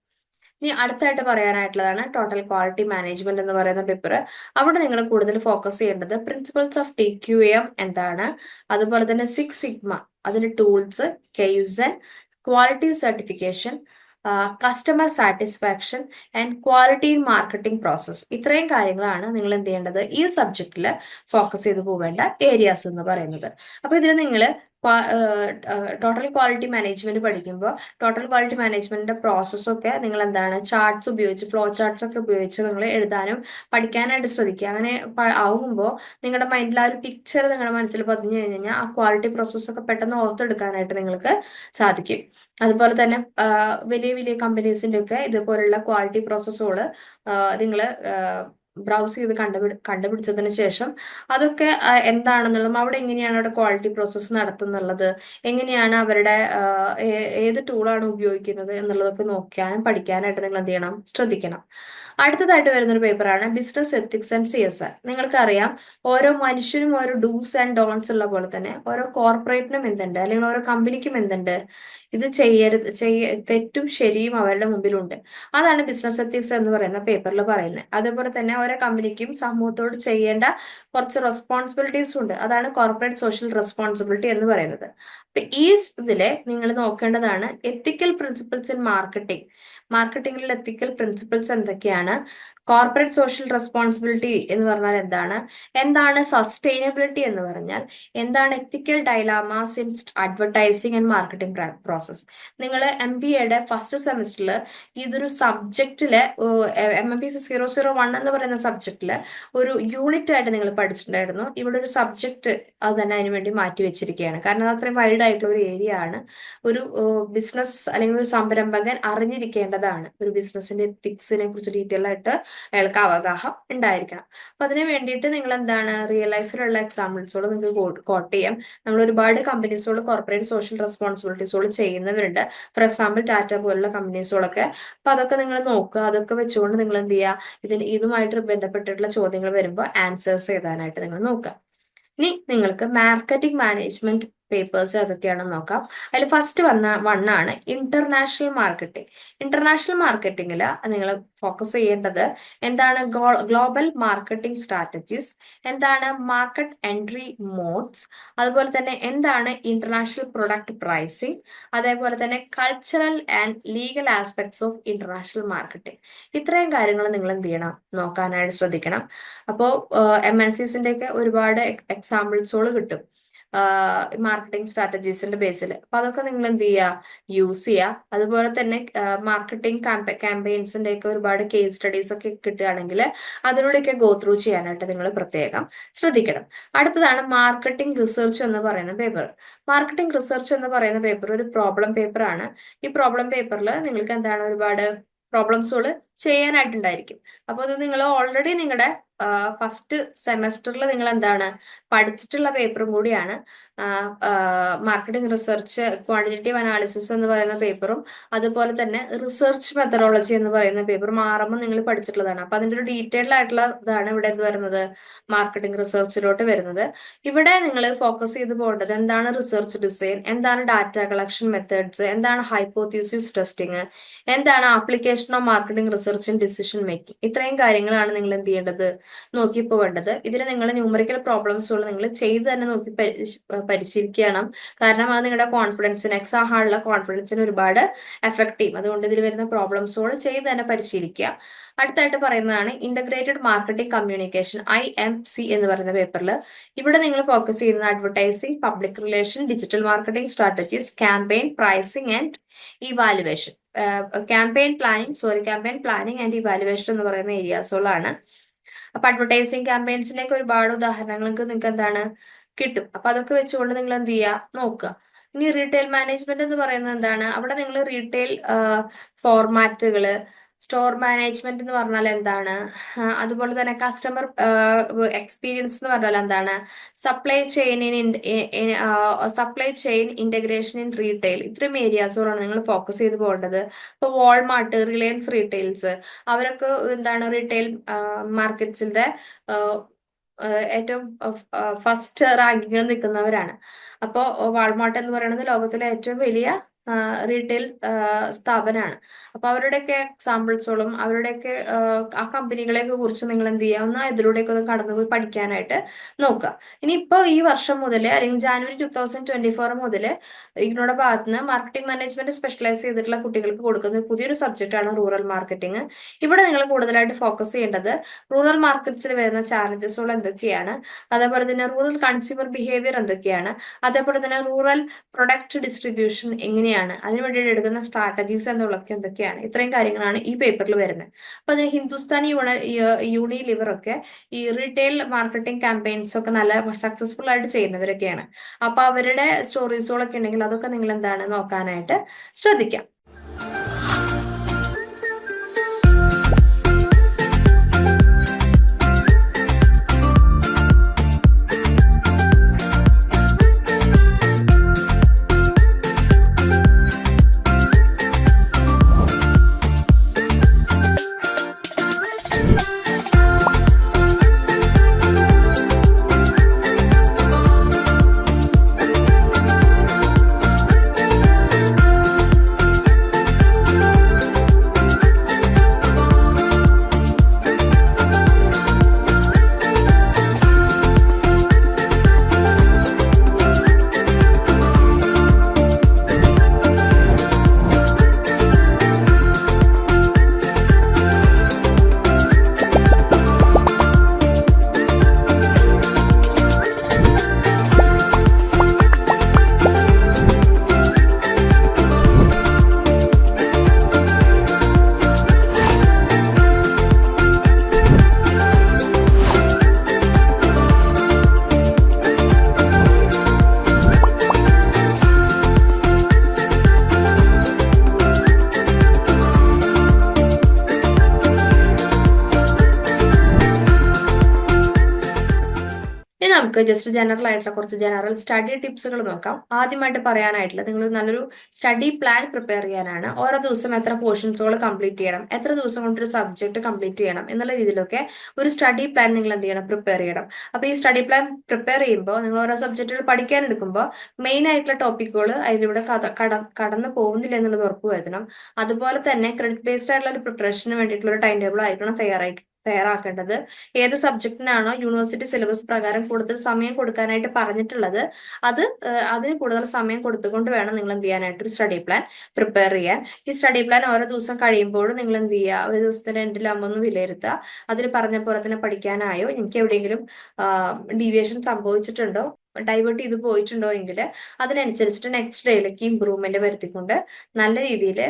ഇനി അടുത്തായിട്ട് പറയാനായിട്ടുള്ളതാണ് ടോട്ടൽ ക്വാളിറ്റി മാനേജ്മെന്റ് എന്ന് പറയുന്ന പേപ്പർ അവിടെ നിങ്ങൾ കൂടുതൽ ഫോക്കസ് ചെയ്യേണ്ടത് principles of T Q M എന്താണ്? അതുപോലെ തന്നെ സിക്സ് സിഗ്മ അതിന്റെ tools kaizen quality certification customer satisfaction and quality in marketing process ഇത്രയും കാര്യങ്ങളാണ് നിങ്ങൾ എന്ത് ചെയ്യേണ്ടത്? ഈ സബ്ജക്റ്റിൽ ഫോക്കസ് ചെയ്ത് പോവേണ്ട ഏരിയാസ് എന്ന് പറയുന്നത്. അപ്പൊ ഇതിൽ നിങ്ങൾ ടോട്ടൽ ക്വാളിറ്റി മാനേജ്മെന്റ് പഠിക്കുമ്പോൾ ടോട്ടൽ ക്വാളിറ്റി മാനേജ്മെന്റിന്റെ പ്രോസസ്സൊക്കെ നിങ്ങൾ എന്താണ് ചാർട്ട്സ് ഉപയോഗിച്ച് ഫ്ലോ ചാർട്ട്സ് ഒക്കെ ഉപയോഗിച്ച് നിങ്ങൾ എഴുതാനും പഠിക്കാനായിട്ട് ശ്രദ്ധിക്കുക. അങ്ങനെ ആകുമ്പോൾ നിങ്ങളുടെ മൈൻഡിൽ ആ ഒരു പിക്ചർ നിങ്ങളുടെ മനസ്സിൽ പതിഞ്ഞു കഴിഞ്ഞ് കഴിഞ്ഞാൽ ആ ക്വാളിറ്റി പ്രോസസ്സൊക്കെ പെട്ടെന്ന് ഓർത്തെടുക്കാനായിട്ട് നിങ്ങൾക്ക് സാധിക്കും. അതുപോലെ തന്നെ വലിയ വലിയ കമ്പനീസിന്റെ ഒക്കെ ഇതുപോലുള്ള ക്വാളിറ്റി പ്രോസസ്സുകൾ നിങ്ങൾ ബ്രൗസ് ചെയ്ത് കണ്ടുപിടി കണ്ടുപിടിച്ചതിന് ശേഷം അതൊക്കെ എന്താണെന്നുള്ളതും അവിടെ എങ്ങനെയാണ് അവിടെ ക്വാളിറ്റി പ്രോസസ്സ് നടത്തുന്നുള്ളത് എങ്ങനെയാണ് അവരുടെ ഏത് ടൂളാണ് ഉപയോഗിക്കുന്നത് എന്നുള്ളതൊക്കെ നോക്കാനും പഠിക്കാനായിട്ട് നിങ്ങൾ എന്ത് ചെയ്യണം? ശ്രദ്ധിക്കണം. അടുത്തതായിട്ട് വരുന്ന ഒരു പേപ്പറാണ് business ethics and C S R നിങ്ങൾക്കറിയാം ഓരോ മനുഷ്യനും ഓരോ ഡൂസ് ആൻഡ് ഡോൺസ് ഉള്ള പോലെ തന്നെ ഓരോ കോർപ്പറേറ്റിനും എന്തുണ്ട് അല്ലെങ്കിൽ ഓരോ കമ്പനിക്കും എന്തുണ്ട് ഇത് ചെയ്യരുത് ചെയ്യ തെറ്റും ശരിയും അവരുടെ മുമ്പിലുണ്ട്. അതാണ് ബിസിനസ് എത്തിക്സ് എന്ന് പറയുന്ന പേപ്പറിൽ പറയുന്നത് അതുപോലെ തന്നെ ഓരോ കമ്പനിക്കും സമൂഹത്തോട് ചെയ്യേണ്ട കുറച്ച് റെസ്പോൺസിബിലിറ്റീസ് ഉണ്ട്. അതാണ് കോർപ്പറേറ്റ് സോഷ്യൽ റെസ്പോൺസിബിലിറ്റി എന്ന് പറയുന്നത്. അപ്പൊ ഈ ഇതിലെ നിങ്ങൾ നോക്കേണ്ടതാണ് എത്തിക്കൽ പ്രിൻസിപ്പിൾസ് ഇൻ മാർക്കറ്റിംഗ് മാർക്കറ്റിംഗിലെ എത്തിക്കൽ പ്രിൻസിപ്പിൾസ് എന്തൊക്കെയാണ്? കോർപ്പറേറ്റ് സോഷ്യൽ റെസ്പോൺസിബിലിറ്റി എന്ന് പറഞ്ഞാൽ എന്താണ്? എന്താണ് സസ്റ്റൈനബിലിറ്റി എന്ന് പറഞ്ഞാൽ എന്താണ് ethical dilemmas in advertising and marketing process നിങ്ങൾ എം ബി എയുടെ ഫസ്റ്റ് സെമിസ്റ്ററിൽ ഇതൊരു സബ്ജക്റ്റിൽ M M B C zero zero one എന്ന് പറയുന്ന സബ്ജക്റ്റിൽ ഒരു യൂണിറ്റ് ആയിട്ട് നിങ്ങൾ പഠിച്ചിട്ടുണ്ടായിരുന്നു. ഇവിടെ ഒരു സബ്ജക്റ്റ് അത് തന്നെ അതിന് വേണ്ടി മാറ്റി വെച്ചിരിക്കുകയാണ്. കാരണം അത് അത്രയും വൈഡ് ആയിട്ടുള്ള ഒരു ഏരിയ ആണ്. ഒരു ബിസിനസ് അല്ലെങ്കിൽ ഒരു സംരംഭകൻ അറിഞ്ഞിരിക്കേണ്ടതാണ്. ഒരു ബിസിനസിന്റെ എത്തിക്സിനെ കുറിച്ച് ഡീറ്റെയിൽ ആയിട്ട് അയാൾക്ക് അവഗാഹം ഉണ്ടായിരിക്കണം. അപ്പൊ അതിന് വേണ്ടിയിട്ട് നിങ്ങൾ എന്താണ് റിയൽ ലൈഫിലുള്ള എക്സാമ്പിൾസുകൾ നിങ്ങൾക്ക് കോട്ട് ചെയ്യാം. നമ്മൾ ഒരുപാട് കമ്പനീസുകൾ കോർപ്പറേറ്റ് സോഷ്യൽ റെസ്പോൺസിബിലിറ്റീസുകൾ ചെയ്യുന്നവരുണ്ട്. ഫോർ എക്സാമ്പിൾ ടാറ്റ പോലുള്ള കമ്പനീസുകളൊക്കെ അപ്പൊ അതൊക്കെ നിങ്ങൾ നോക്കുക. അതൊക്കെ വെച്ചുകൊണ്ട് നിങ്ങൾ എന്ത് ചെയ്യുക? ഇതിന് ഇതുമായിട്ട് ബന്ധപ്പെട്ടിട്ടുള്ള ചോദ്യങ്ങൾ വരുമ്പോൾ ആൻസേഴ്സ് എഴുതാനായിട്ട് നിങ്ങൾ നോക്കുക. ഇനി നിങ്ങൾക്ക് മാർക്കറ്റിംഗ് മാനേജ്മെന്റ് പേപ്പേഴ്സ് അതൊക്കെയാണ് നോക്കാം. അതിൽ ഫസ്റ്റ് വന്ന വണ്ണാണ് ഇന്റർനാഷണൽ മാർക്കറ്റിംഗ് ഇന്റർനാഷണൽ മാർക്കറ്റിംഗിൽ നിങ്ങൾ ഫോക്കസ് ചെയ്യേണ്ടത് എന്താണ് ഗ്ലോബൽ മാർക്കറ്റിംഗ് സ്ട്രാറ്റജീസ് എന്താണ് മാർക്കറ്റ് എൻട്രി മോഡ്സ് അതുപോലെ തന്നെ എന്താണ് ഇന്റർനാഷണൽ പ്രൊഡക്റ്റ് പ്രൈസിംഗ് അതേപോലെ തന്നെ cultural and legal aspects of international marketing ഇത്രയും കാര്യങ്ങൾ നിങ്ങൾ എന്ത് ചെയ്യണം? നോക്കാനായിട്ട് ശ്രദ്ധിക്കണം. അപ്പോൾ എം എൻ സിസിന്റെ ഒക്കെ ഒരുപാട് എക്സാമ്പിൾസുകൾ കിട്ടും. മാർക്കറ്റിംഗ് സ്ട്രാറ്റജീസിന്റെ ബേസിൽ അപ്പൊ അതൊക്കെ നിങ്ങൾ എന്ത് ചെയ്യുക യൂസ് ചെയ്യുക അതുപോലെ തന്നെ മാർക്കറ്റിംഗ് ക്യാമ്പയിൻസിന്റെ ഒക്കെ ഒരുപാട് കേസ് സ്റ്റഡീസ് ഒക്കെ കിട്ടുകയാണെങ്കിൽ അതിലൂടെയൊക്കെ ഗോ ത്രൂ ചെയ്യാനായിട്ട് നിങ്ങൾ പ്രത്യേകം ശ്രദ്ധിക്കണം. അടുത്തതാണ് മാർക്കറ്റിംഗ് റിസർച്ച് എന്ന് പറയുന്ന പേപ്പർ മാർക്കറ്റിംഗ് റിസർച്ച് എന്ന് പറയുന്ന പേപ്പർ ഒരു പ്രോബ്ലം പേപ്പർ ആണ്. ഈ പ്രോബ്ലം പേപ്പറിൽ നിങ്ങൾക്ക് എന്താണ് ഒരുപാട് പ്രോബ്ലംസുകൾ ചെയ്യാനായിട്ടുണ്ടായിരിക്കും. അപ്പോൾ അത് നിങ്ങൾ ഓൾറെഡി നിങ്ങളുടെ ഫസ്റ്റ് സെമസ്റ്ററിൽ നിങ്ങൾ എന്താണ് പഠിച്ചിട്ടുള്ള പേപ്പറും കൂടിയാണ്. മാർക്കറ്റിംഗ് റിസർച്ച് ക്വാണ്ടിറ്റേറ്റീവ് അനാലിസിസ് എന്ന് പറയുന്ന പേപ്പറും അതുപോലെ തന്നെ റിസർച്ച് മെത്തഡോളജി എന്ന് പറയുന്ന പേപ്പറും മാറുമ്പോൾ നിങ്ങൾ പഠിച്ചിട്ടുള്ളതാണ്. അപ്പൊ അതിന്റെ ഒരു ഡീറ്റെയിൽഡ് ആയിട്ടുള്ള ഇതാണ് ഇവിടെ എന്ത് വരുന്നത്? മാർക്കറ്റിംഗ് റിസർച്ചിലോട്ട് വരുന്നത്. ഇവിടെ നിങ്ങൾ ഫോക്കസ് ചെയ്ത് പോകേണ്ടത് എന്താണ് റിസർച്ച് ഡിസൈൻ എന്താണ് ഡാറ്റ കളക്ഷൻ മെത്തേഡ്സ് എന്താണ് ഹൈപ്പോത്തീസിസ് ടെസ്റ്റിംഗ് എന്താണ് application of marketing research and decision making ഇത്രയും കാര്യങ്ങളാണ് നിങ്ങൾ എന്ത് ചെയ്യേണ്ടത്? നോക്കി പോകേണ്ടത് ഇതിൽ നിങ്ങൾ ന്യൂമറിക്കൽ പ്രോബ്ലംസ് ഉള്ള നിങ്ങൾ ചെയ്ത് തന്നെ നോക്കി പരിശീലിക്കണം. കാരണം അത് നിങ്ങളുടെ കോൺഫിഡൻസിന് എക്സാം ഹാളിലെ കോൺഫിഡൻസിന് ഒരുപാട് എഫക്ട് ചെയ്യും. അതുകൊണ്ട് ഇതിൽ വരുന്ന പ്രോബ്ലംസുകൾ ചെയ്ത് തന്നെ പരിശീലിക്കുക. അടുത്തായിട്ട് പറയുന്നതാണ് integrated marketing communication I M C എന്ന് പറയുന്ന പേപ്പറിൽ ഇവിടെ നിങ്ങൾ ഫോക്കസ് ചെയ്യുന്ന advertising public relation digital marketing strategies campaign pricing and evaluation campaign planning sorry campaign planning and evaluation എന്ന് പറയുന്ന ഏരിയാസുകളാണ് അപ്പൊ അഡ്വർടൈസിങ് ക്യാമ്പയിൻസിന്റെ ഒരുപാട് ഉദാഹരണങ്ങൾക്ക് നിങ്ങൾക്ക് എന്താണ് കിട്ടും. അപ്പൊ അതൊക്കെ വെച്ചുകൊണ്ട് നിങ്ങൾ എന്ത് ചെയ്യുക നോക്കുക. ഇനി റീറ്റെയിൽ മാനേജ്മെന്റ് എന്ന് പറയുന്നത് എന്താണ്? അവിടെ നിങ്ങൾ റീറ്റെയിൽ ഫോർമാറ്റുകൾ സ്റ്റോർ മാനേജ്മെന്റ് എന്ന് പറഞ്ഞാൽ എന്താണ്? അതുപോലെ തന്നെ കസ്റ്റമർ എക്സ്പീരിയൻസ് എന്ന് പറഞ്ഞാൽ എന്താണ്? Supply chain supply chain integration in retail ഇത്രയും ഏരിയാസുകളാണ് നിങ്ങൾ ഫോക്കസ് ചെയ്ത് പോകേണ്ടത്. ഇപ്പോൾ വാൾമാർട്ട് റിലയൻസ് റീറ്റെയിൽസ് അവരൊക്കെ എന്താണ് റീറ്റെയിൽ മാർക്കറ്റ്സിന്റെ ഏറ്റവും ഫസ്റ്റ് റാങ്കിങ്ങിൽ നിൽക്കുന്നവരാണ്. അപ്പോൾ വാൾമാർട്ട് എന്ന് പറയുന്നത് ലോകത്തിലെ ഏറ്റവും വലിയ റീറ്റെയിൽ സ്ഥാപനമാണ് അപ്പൊ അവരുടെയൊക്കെ എക്സാമ്പിൾസുകളും അവരുടെയൊക്കെ ആ, കമ്പനികളെയൊക്കെ കുറിച്ച് നിങ്ങൾ എന്ത് ചെയ്യുക? ഒന്ന് ഇതിലൂടെയൊക്കെ ഒന്ന് കടന്നുപോയി പഠിക്കാനായിട്ട് നോക്കുക. ഇനി ഇപ്പൊ ഈ വർഷം മുതൽ അല്ലെങ്കിൽ January two thousand twenty four മുതൽ ഇഗ്നോയുടെ ഭാഗത്ത് നിന്ന് മാർക്കറ്റിംഗ് മാനേജ്മെന്റ് സ്പെഷ്യലൈസ് ചെയ്തിട്ടുള്ള കുട്ടികൾക്ക് കൊടുക്കുന്ന പുതിയൊരു സബ്ജക്റ്റ് ആണ് റൂറൽ മാർക്കറ്റിംഗ് ഇവിടെ നിങ്ങൾ കൂടുതലായിട്ട് ഫോക്കസ് ചെയ്യേണ്ടത് റൂറൽ മാർക്കറ്റ്സിൽ വരുന്ന ചാലഞ്ചസുകൾ എന്തൊക്കെയാണ്? അതേപോലെ തന്നെ റൂറൽ കൺസ്യൂമർ ബിഹേവിയർ എന്തൊക്കെയാണ്? അതേപോലെ തന്നെ റൂറൽ പ്രൊഡക്റ്റ് ഡിസ്ട്രിബ്യൂഷൻ എങ്ങനെയാണ്? അതിന് വേണ്ടിയിട്ട് എടുക്കുന്ന സ്ട്രാറ്റജീസ് എന്നുള്ളതൊക്കെ എന്തൊക്കെയാണ്? ഇത്രയും കാര്യങ്ങളാണ് ഈ പേപ്പറിൽ വരുന്നത്. അപ്പൊ അതിന് ഹിന്ദുസ്ഥാൻ യൂണ യൂണിലിവർ ഒക്കെ ഈ റീറ്റെയിൽ മാർക്കറ്റിംഗ് ക്യാമ്പയിൻസ് ഒക്കെ നല്ല സക്സസ്ഫുൾ ആയിട്ട് ചെയ്യുന്നവരൊക്കെയാണ്. അപ്പൊ അവരുടെ സ്റ്റോറീസുകളൊക്കെ ഉണ്ടെങ്കിൽ അതൊക്കെ നിങ്ങൾ എന്താണ് നോക്കാനായിട്ട് ശ്രദ്ധിക്കാം. നമുക്ക് ജസ്റ്റ് ജനറൽ ആയിട്ടുള്ള കുറച്ച് ജനറൽ സ്റ്റഡി ടിപ്സുകൾ നോക്കാം. ആദ്യമായിട്ട് പറയാനായിട്ടുള്ള നിങ്ങൾ നല്ലൊരു സ്റ്റഡി പ്ലാൻ പ്രിപ്പയർ ചെയ്യാനാണ്. ഓരോ ദിവസം എത്ര പോർഷൻസുകൾ കംപ്ലീറ്റ് ചെയ്യണം എത്ര ദിവസം കൊണ്ട് ഒരു സബ്ജക്ട് കംപ്ലീറ്റ് ചെയ്യണം എന്നുള്ള രീതിയിലൊക്കെ ഒരു സ്റ്റഡി പ്ലാൻ നിങ്ങൾ എന്ത് ചെയ്യണം പ്രിപ്പയർ ചെയ്യണം. അപ്പൊ ഈ സ്റ്റഡി പ്ലാൻ പ്രിപ്പയർ ചെയ്യുമ്പോൾ നിങ്ങൾ ഓരോ സബ്ജക്റ്റുകൾ പഠിക്കാൻ എടുക്കുമ്പോൾ മെയിൻ ആയിട്ടുള്ള ടോപ്പിക്കുകൾ അതിലൂടെ കട കടന്നു പോകുന്നില്ല എന്നുള്ളത് ഉറപ്പ് വരുത്തണം. അതുപോലെ തന്നെ ക്രെഡിറ്റ് ബേസ്ഡ് ആയിട്ടുള്ള ഒരു പ്രിപ്പറേഷന് വേണ്ടിയിട്ടുള്ള ഒരു ടൈം ടേബിൾ ആയിരിക്കണം തയ്യാറായി തയ്യാറാക്കേണ്ടത്. ഏത് സബ്ജക്റ്റിനാണോ യൂണിവേഴ്സിറ്റി സിലബസ് പ്രകാരം കൂടുതൽ സമയം കൊടുക്കാനായിട്ട് പറഞ്ഞിട്ടുള്ളത് അത് അതിന് കൂടുതൽ സമയം കൊടുത്തുകൊണ്ട് വേണം നിങ്ങൾ എന്ത് ചെയ്യാനായിട്ട് ഒരു സ്റ്റഡി പ്ലാൻ പ്രിപ്പയർ ചെയ്യാൻ. ഈ സ്റ്റഡി പ്ലാൻ ഓരോ ദിവസം കഴിയുമ്പോഴും നിങ്ങൾ എന്ത് ചെയ്യുക ഒരു ദിവസത്തിന്റെ എൻഡിലാകുമ്പോൾ ഒന്ന് വിലയിരുത്തുക അതിൽ പറഞ്ഞ പോലെ തന്നെ പഠിക്കാനായോ? എനിക്ക് എവിടെയെങ്കിലും ഡീവിയേഷൻ സംഭവിച്ചിട്ടുണ്ടോ? ഡൈവേർട്ട് ചെയ്ത് പോയിട്ടുണ്ടോ എങ്കിൽ അതിനനുസരിച്ചിട്ട് നെക്സ്റ്റ് ഡേയിലേക്ക് ഇമ്പ്രൂവ്മെന്റ് വരുത്തിക്കൊണ്ട് നല്ല രീതിയിൽ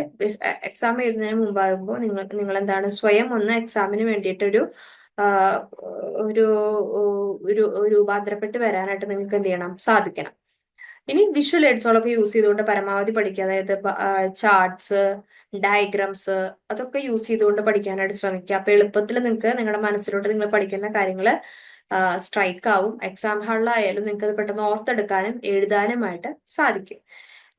എക്സാം എഴുതുന്നതിന് മുമ്പാകുമ്പോൾ നിങ്ങൾ നിങ്ങൾ എന്താണ് സ്വയം ഒന്ന് എക്സാമിന് വേണ്ടിയിട്ടൊരു ഒരു ഒരു രൂപാന്തരപ്പെട്ട് വരാനായിട്ട് നിങ്ങൾക്ക് എന്ത് ചെയ്യണം? സാധിക്കണം. ഇനി വിഷ്വൽ എയ്ഡ്സുകളൊക്കെ യൂസ് ചെയ്തുകൊണ്ട് പരമാവധി പഠിക്കുക. അതായത് ചാർട്ട്സ് ഡയഗ്രാംസ് അതൊക്കെ യൂസ് ചെയ്തുകൊണ്ട് പഠിക്കാനായിട്ട് ശ്രമിക്കുക. അപ്പൊ എളുപ്പത്തിൽ നിങ്ങൾക്ക് നിങ്ങളുടെ മനസ്സിലോട്ട് നിങ്ങൾ പഠിക്കുന്ന കാര്യങ്ങൾ സ്ട്രൈക്ക് ആവും എക്സാം ഹാളിലായാലും നിങ്ങൾക്ക് അത് പെട്ടെന്ന് ഓർത്തെടുക്കാനും എഴുതാനുമായിട്ട് സാധിക്കും.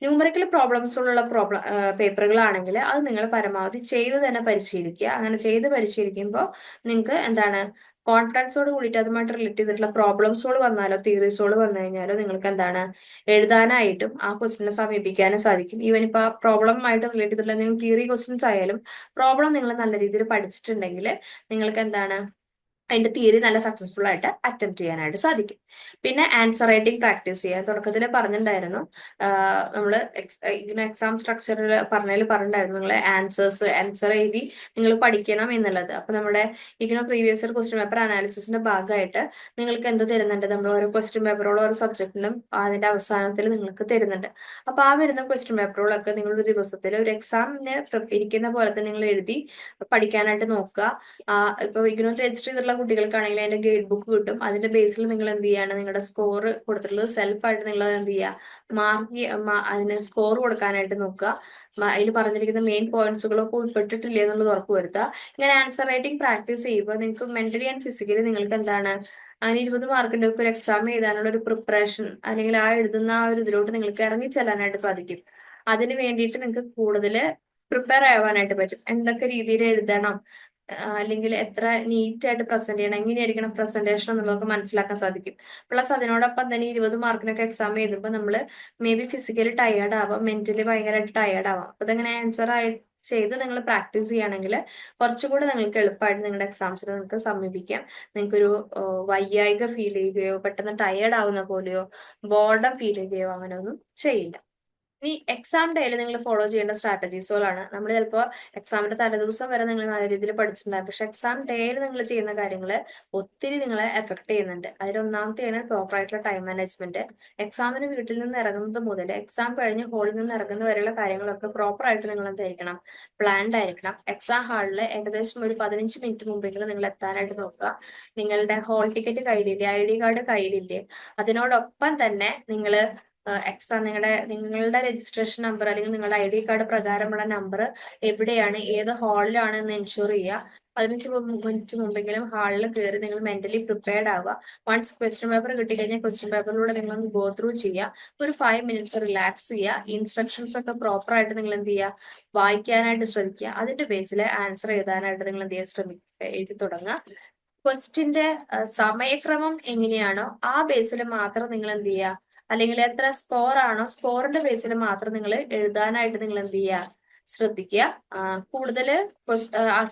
ന്യൂമറിക്കൽ പ്രോബ്ലംസുള്ള പ്രോബ്ലം പേപ്പറുകളാണെങ്കിൽ അത് നിങ്ങൾ പരമാവധി ചെയ്ത് തന്നെ പരിശീലിക്കുക. അങ്ങനെ ചെയ്ത് പരിശീലിക്കുമ്പോൾ നിങ്ങൾക്ക് എന്താണ് കോൺഫിഡൻസോട് കൂടിയിട്ട് അതുമായിട്ട് റിലേറ്റ് ചെയ്തിട്ടുള്ള പ്രോബ്ലംസുകൾ വന്നാലോ തിയറീസുകൾ വന്നു കഴിഞ്ഞാലോ നിങ്ങൾക്ക് എന്താണ് എഴുതാനായിട്ടും ആ ക്വസ്റ്റിനെ സമീപിക്കാനും സാധിക്കും. ഈവൻ ഇപ്പൊ പ്രോബ്ലം ആയിട്ട് റിലേറ്റ് ചെയ്തിട്ടുള്ള എന്തെങ്കിലും തിയറി ക്വസ്റ്റ്യൻസ് ആയാലും പ്രോബ്ലം നിങ്ങൾ നല്ല രീതിയിൽ പഠിച്ചിട്ടുണ്ടെങ്കിൽ നിങ്ങൾക്ക് എന്താണ് അതിന്റെ തിയറി നല്ല സക്സസ്ഫുൾ ആയിട്ട് അറ്റംപ്റ്റ് ചെയ്യാനായിട്ട് സാധിക്കും. പിന്നെ ആൻസർ റൈറ്റിംഗ് പ്രാക്ടീസ് ചെയ്യാൻ തുടക്കത്തിൽ പറഞ്ഞിട്ടുണ്ടായിരുന്നു നമ്മൾ ഇങ്ങനെ എക്സാം സ്ട്രക്ചറിൽ പറഞ്ഞതിൽ പറഞ്ഞിട്ടുണ്ടായിരുന്നു നിങ്ങൾ ആൻസേഴ്സ് ആൻസർ എഴുതി നിങ്ങൾ പഠിക്കണം എന്നുള്ളത്. അപ്പൊ നമ്മുടെ ഇങ്ങനെ പ്രീവിയസ് ഇയർ ക്വസ്റ്റ്യൻ പേപ്പർ അനാലിസിസിന്റെ ഭാഗമായിട്ട് നിങ്ങൾക്ക് എന്ത് തരുന്നുണ്ട്? നമ്മൾ ഓരോ ക്വസ്റ്റ്യൻ പേപ്പറുകളും ഓരോ സബ്ജക്റ്റിനും അതിന്റെ അവസാനത്തിൽ നിങ്ങൾക്ക് തരുന്നുണ്ട്. അപ്പൊ ആ വരുന്ന ക്വസ്റ്റ്യൻ പേപ്പറുകളൊക്കെ നിങ്ങൾ ഒരു ദിവസത്തിൽ ഒരു എക്സാമിനെ ഇരിക്കുന്ന പോലെ തന്നെ നിങ്ങൾ എഴുതി പഠിക്കാനായിട്ട് നോക്കുക. ഇപ്പൊ ഇങ്ങനെ രജിസ്റ്റർ ചെയ്തിട്ടുള്ള കുട്ടികൾക്കാണെങ്കിൽ അതിന്റെ ഗൈഡ് ബുക്ക് കിട്ടും. അതിന്റെ ബേസിൽ നിങ്ങൾ എന്ത് ചെയ്യാണ് നിങ്ങളുടെ സ്കോർ കൊടുത്തിട്ടുള്ളത് സെൽഫായിട്ട് നിങ്ങൾ എന്ത് ചെയ്യുക മാർക്ക് അതിന് സ്കോർ കൊടുക്കാനായിട്ട് നോക്കുക. അതിൽ പറഞ്ഞിരിക്കുന്ന മെയിൻ പോയിന്റ്സുകളൊക്കെ ഉൾപ്പെട്ടിട്ടില്ല എന്നുള്ളത് ഉറപ്പുവരുത്തുക ഇങ്ങനെ ആൻസർ റൈറ്റിംഗ് പ്രാക്ടീസ് ചെയ്യുമ്പോൾ നിങ്ങൾക്ക് മെന്റലി ആൻഡ് ഫിസിക്കലി നിങ്ങൾക്ക് എന്താണ്? അങ്ങനെ ഇരുപത് മാർക്കിന്റെ ഒക്കെ ഒരു എക്സാം എഴുതാനുള്ള ഒരു പ്രിപ്പറേഷൻ അല്ലെങ്കിൽ ആ എഴുതുന്ന ആ ഒരു ഇതിലോട്ട് നിങ്ങൾക്ക് ഇറങ്ങി ചെല്ലാനായിട്ട് സാധിക്കും. അതിന് വേണ്ടിയിട്ട് നിങ്ങൾക്ക് കൂടുതൽ പ്രിപ്പയർ ആവാനായിട്ട് പറ്റും. എന്തൊക്കെ രീതിയിൽ എഴുതണം? അല്ലെങ്കിൽ എത്ര നീറ്റ് ആയിട്ട് പ്രസന്റ് ചെയ്യണം എങ്ങനെയായിരിക്കണം പ്രസന്റേഷൻ എന്നുള്ളതൊക്കെ മനസ്സിലാക്കാൻ സാധിക്കും. പ്ലസ് അതിനോടൊപ്പം തന്നെ ഇരുപത് മാർക്കിനൊക്കെ എക്സാം എഴുതുമ്പോൾ നമ്മൾ മേ ബി ഫിസിക്കലി ടയേർഡ് ആവാം മെന്റലി ഭയങ്കരമായിട്ട് ടയേർഡ് ആവാം. അപ്പൊ ഇതങ്ങനെ ആൻസർ ആയി ചെയ്ത് നിങ്ങൾ പ്രാക്ടീസ് ചെയ്യുകയാണെങ്കിൽ കുറച്ചുകൂടെ നിങ്ങൾക്ക് എളുപ്പമായിട്ട് നിങ്ങളുടെ എക്സാംസിന് നിങ്ങൾക്ക് സമീപിക്കാം. നിങ്ങൾക്കൊരു വയ്യായിക ഫീൽ ചെയ്യുകയോ പെട്ടെന്ന് ടയേർഡ് ആവുന്ന പോലെയോ ബോർഡം ഫീൽ ചെയ്യുകയോ അങ്ങനെ ഒന്നും ചെയ്യില്ല. ഇനി എക്സാം ഡേയിൽ നിങ്ങൾ ഫോളോ ചെയ്യേണ്ട സ്ട്രാറ്റജീസുകളാണ് നമ്മൾ ചിലപ്പോൾ എക്സാമിന്റെ തലേദിവസം വരെ നിങ്ങൾ നല്ല രീതിയിൽ പഠിച്ചിട്ടുണ്ടാകും പക്ഷെ എക്സാം ഡേയിൽ നിങ്ങൾ ചെയ്യുന്ന കാര്യങ്ങൾ ഒത്തിരി നിങ്ങളെ എഫക്ട് ചെയ്യുന്നുണ്ട്. അതിൽ ഒന്നാമത്തെയാണ് പ്രോപ്പർ ആയിട്ടുള്ള ടൈം മാനേജ്മെന്റ് എക്സാമിന് വീട്ടിൽ നിന്ന് ഇറങ്ങുന്നത് മുതൽ എക്സാം കഴിഞ്ഞ് ഹാളിൽ നിന്ന് ഇറങ്ങുന്ന വരെയുള്ള കാര്യങ്ങളൊക്കെ പ്രോപ്പർ ആയിട്ട് നിങ്ങൾ എന്തായിരിക്കണം പ്ലാൻഡ് ആയിരിക്കണം. എക്സാം ഹാളിൽ ഏകദേശം ഒരു പതിനഞ്ച് മിനിറ്റ് മുമ്പെങ്കിലും നിങ്ങൾ എത്താനായിട്ട് നോക്കുക. നിങ്ങളുടെ ഹോൾ ടിക്കറ്റ് കയ്യിലില്ലേ ഐ ഡി കാർഡ് കയ്യിലില്ലേ അതിനോടൊപ്പം തന്നെ നിങ്ങൾ എക്സാം നിങ്ങളുടെ നിങ്ങളുടെ രജിസ്ട്രേഷൻ നമ്പർ അല്ലെങ്കിൽ നിങ്ങളുടെ ഐ ഡി കാർഡ് പ്രകാരമുള്ള നമ്പർ എവിടെയാണ് ഏത് ഹാളിലാണ് എന്ന് എൻഷുർ ചെയ്യുക പതിനഞ്ച് മിനിറ്റ് മുമ്പെങ്കിലും ഹാളിൽ കയറി നിങ്ങൾ മെന്റലി പ്രിപ്പയർഡ് ആവുക. വൺസ് ക്വസ്റ്റ്യൻ പേപ്പർ കിട്ടിക്കഴിഞ്ഞാൽ ക്വസ്റ്റ്യൻ പേപ്പറിലൂടെ നിങ്ങൾ ഒന്ന് ഗോ ത്രൂ ചെയ്യുക ഒരു ഫൈവ് മിനിറ്റ്സ് റിലാക്സ് ചെയ്യുക ഇൻസ്ട്രക്ഷൻസ് ഒക്കെ പ്രോപ്പർ ആയിട്ട് നിങ്ങൾ എന്ത് ചെയ്യുക വായിക്കാനായിട്ട് ശ്രമിക്കുക അതിന്റെ ബേസിൽ ആൻസർ എഴുതാനായിട്ട് നിങ്ങൾ എന്ത് ചെയ്യാൻ ശ്രമിക്കുക എഴുതി തുടങ്ങുക ക്വസ്റ്റിന്റെ സമയക്രമം എങ്ങനെയാണോ ആ ബേസിൽ മാത്രം നിങ്ങൾ എന്ത് ചെയ്യുക അല്ലെങ്കിൽ എത്ര സ്കോർ ആണോ സ്കോറിന്റെ ബേസിൽ മാത്രം നിങ്ങൾ എഴുതാനായിട്ട് നിങ്ങൾ എന്ത് ചെയ്യുക? ശ്രദ്ധിക്കുക. കൂടുതൽ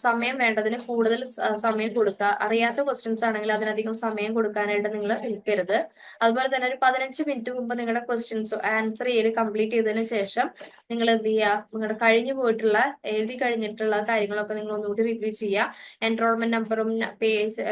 സമയം വേണ്ടതിന് കൂടുതൽ സമയം കൊടുക്കുക. അറിയാത്ത ക്വസ്റ്റ്യൻസ് ആണെങ്കിൽ അതിനധികം സമയം കൊടുക്കാനായിട്ട് നിങ്ങൾ നിൽക്കരുത് അതുപോലെ തന്നെ ഒരു പതിനഞ്ച് മിനിറ്റ് മുമ്പ് നിങ്ങളുടെ ക്വസ്റ്റ്യൻസ് ആൻസർ ചെയ്ത് കംപ്ലീറ്റ് ചെയ്തതിന് ശേഷം നിങ്ങൾ എന്ത് ചെയ്യുക? നിങ്ങളുടെ കഴിഞ്ഞു പോയിട്ടുള്ള എഴുതി കഴിഞ്ഞിട്ടുള്ള കാര്യങ്ങളൊക്കെ നിങ്ങൾ ഒന്നുകൂടി റിവ്യൂ ചെയ്യുക. എൻറോൾമെന്റ് നമ്പറും പേജ്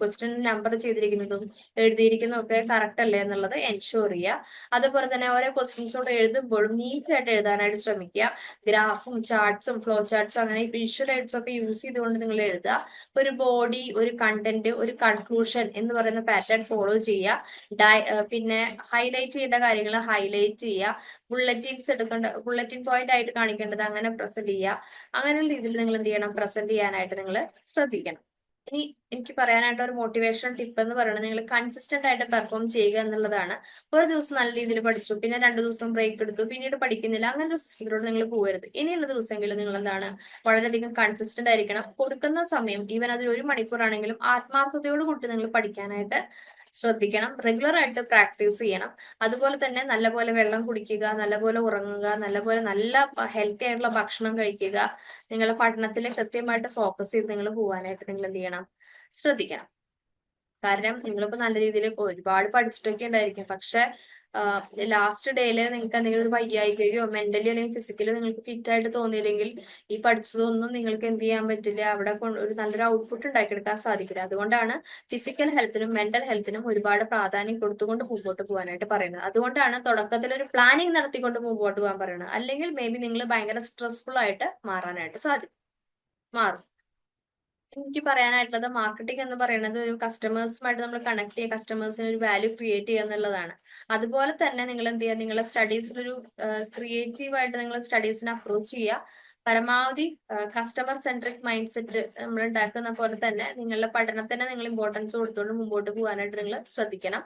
ക്വസ്റ്റ്യൻ നമ്പർ ചെയ്തിരിക്കുന്നതും എഴുതിയിരിക്കുന്നതും ഒക്കെ കറക്റ്റ് അല്ലേ എന്നുള്ളത് എൻഷുർ ചെയ്യുക. അതുപോലെ തന്നെ ഓരോ ക്വസ്റ്റ്യൻസോട് എഴുതുമ്പോഴും നീറ്റായിട്ട് എഴുതാനായിട്ട് ശ്രമിക്കുക. ഗ്രാഫും ചാർട്ട്സും ഫ്ലോ ചാർട്ട്സും അങ്ങനെ വിഷ്വൽ എയ്ഡ്സ് ഒക്കെ യൂസ് ചെയ്തുകൊണ്ട് നിങ്ങൾ എഴുതുക. ഒരു ബോഡി ഒരു കണ്ടന്റ് ഒരു കൺക്ലൂഷൻ എന്ന് പറയുന്ന പാറ്റേൺ ഫോളോ ചെയ്യുക. ഡയ പിന്നെ ഹൈലൈറ്റ് ചെയ്യേണ്ട കാര്യങ്ങൾ ഹൈലൈറ്റ് ചെയ്യുക. ബുള്ളറ്റിൻസ് എടുക്കേണ്ട ബുള്ളറ്റിൻ പോയിന്റ് ആയിട്ട് കാണിക്കേണ്ടത് അങ്ങനെ പ്രസന്റ് ചെയ്യുക. അങ്ങനെയുള്ള രീതിയിൽ നിങ്ങൾ എന്ത് ചെയ്യണം? പ്രസന്റ് ചെയ്യാനായിട്ട് നിങ്ങൾ ശ്രദ്ധിക്കണം. ഇനി എനിക്ക് പറയാനായിട്ട് ഒരു മോട്ടിവേഷൻ ടിപ്പ് എന്ന് പറയുന്നത് നിങ്ങൾ കൺസിസ്റ്റന്റ് ആയിട്ട് പെർഫോം ചെയ്യുക എന്നുള്ളതാണ്. ഒരു ദിവസം നല്ല രീതിയിൽ പഠിച്ചു പിന്നെ രണ്ടു ദിവസം ബ്രേക്ക് എടുത്തു പിന്നീട് പഠിക്കുന്നില്ല അങ്ങനെ ഒരു സിസ്റ്റത്തിലൂടെ നിങ്ങൾ പോകരുത് ഇനിയുള്ള ദിവസമെങ്കിലും നിങ്ങൾ എന്താണ് വളരെയധികം കൺസിസ്റ്റന്റ് ആയിരിക്കണം. കൊടുക്കുന്ന സമയം ഈവൻ അതിൽ ഒരു മണിക്കൂറാണെങ്കിലും ആത്മാർത്ഥതയോട് കൂടി നിങ്ങൾ പഠിക്കാനായിട്ട് ശ്രദ്ധിക്കണം. റെഗുലർ ആയിട്ട് പ്രാക്ടീസ് ചെയ്യണം. അതുപോലെ തന്നെ നല്ലപോലെ വെള്ളം കുടിക്കുക നല്ലപോലെ ഉറങ്ങുക നല്ലപോലെ നല്ല ഹെൽത്തി ആയിട്ടുള്ള ഭക്ഷണം കഴിക്കുക. നിങ്ങളുടെ പഠനത്തിൽ കൃത്യമായിട്ട് ഫോക്കസ് ചെയ്ത് നിങ്ങൾ പോകാനായിട്ട് നിങ്ങൾ എന്ത് ചെയ്യണം? ശ്രദ്ധിക്കണം. കാരണം നിങ്ങളിപ്പോ നല്ല രീതിയിൽ ഒരുപാട് പഠിച്ചിട്ടൊക്കെ ഉണ്ടായിരിക്കും. പക്ഷെ ലാസ്റ്റ് ഡേയിൽ നിങ്ങൾക്ക് എന്തെങ്കിലും ഒരു വയ്യായികയോ മെന്റലി അല്ലെങ്കിൽ ഫിസിക്കലി നിങ്ങൾക്ക് ഫിറ്റ് ആയിട്ട് തോന്നിയില്ലെങ്കിൽ ഈ പഠിച്ചതൊന്നും നിങ്ങൾക്ക് എന്ത് ചെയ്യാൻ പറ്റില്ല. അവിടെ ഒരു നല്ലൊരു ഔട്ട്പുട്ട് ഉണ്ടാക്കിയെടുക്കാൻ സാധിക്കില്ല. അതുകൊണ്ടാണ് ഫിസിക്കൽ ഹെൽത്തിനും മെന്റൽ ഹെൽത്തിനും ഒരുപാട് പ്രാധാന്യം കൊടുത്തുകൊണ്ട് മുമ്പോട്ട് പോകാനായിട്ട് പറയുന്നത്. അതുകൊണ്ടാണ് തുടക്കത്തിൽ ഒരു പ്ലാനിങ് നടത്തിക്കൊണ്ട് മുമ്പോട്ട് പോകാൻ പറയുന്നത്. അല്ലെങ്കിൽ മേ ബി നിങ്ങൾ ഭയങ്കര സ്ട്രെസ്ഫുൾ ആയിട്ട് മാറാനായിട്ട് സാധിക്കും. മാറും. എനിക്ക് പറയാനായിട്ടുള്ളത് മാർക്കറ്റിംഗ് എന്ന് പറയുന്നത് ഒരു കസ്റ്റമേഴ്സുമായിട്ട് നമ്മൾ കണക്ട് ചെയ്യുക കസ്റ്റമേഴ്സിന് ഒരു വാല്യൂ ക്രിയേറ്റ് ചെയ്യുക എന്നുള്ളതാണ്. അതുപോലെ തന്നെ നിങ്ങൾ എന്ത് ചെയ്യുക നിങ്ങളുടെ സ്റ്റഡീസിലൊരു ക്രിയേറ്റീവ് ആയിട്ട് നിങ്ങൾ സ്റ്റഡീസിനെ അപ്രോച്ച് ചെയ്യുക. പരമാവധി കസ്റ്റമർ സെൻട്രിക് മൈൻഡ് സെറ്റ് നമ്മൾ ഉണ്ടാക്കുന്ന പോലെ തന്നെ നിങ്ങളുടെ പഠനത്തിന് നിങ്ങൾ ഇമ്പോർട്ടൻസ് കൊടുത്തുകൊണ്ട് മുമ്പോട്ട് പോകാനായിട്ട് നിങ്ങൾ ശ്രദ്ധിക്കണം.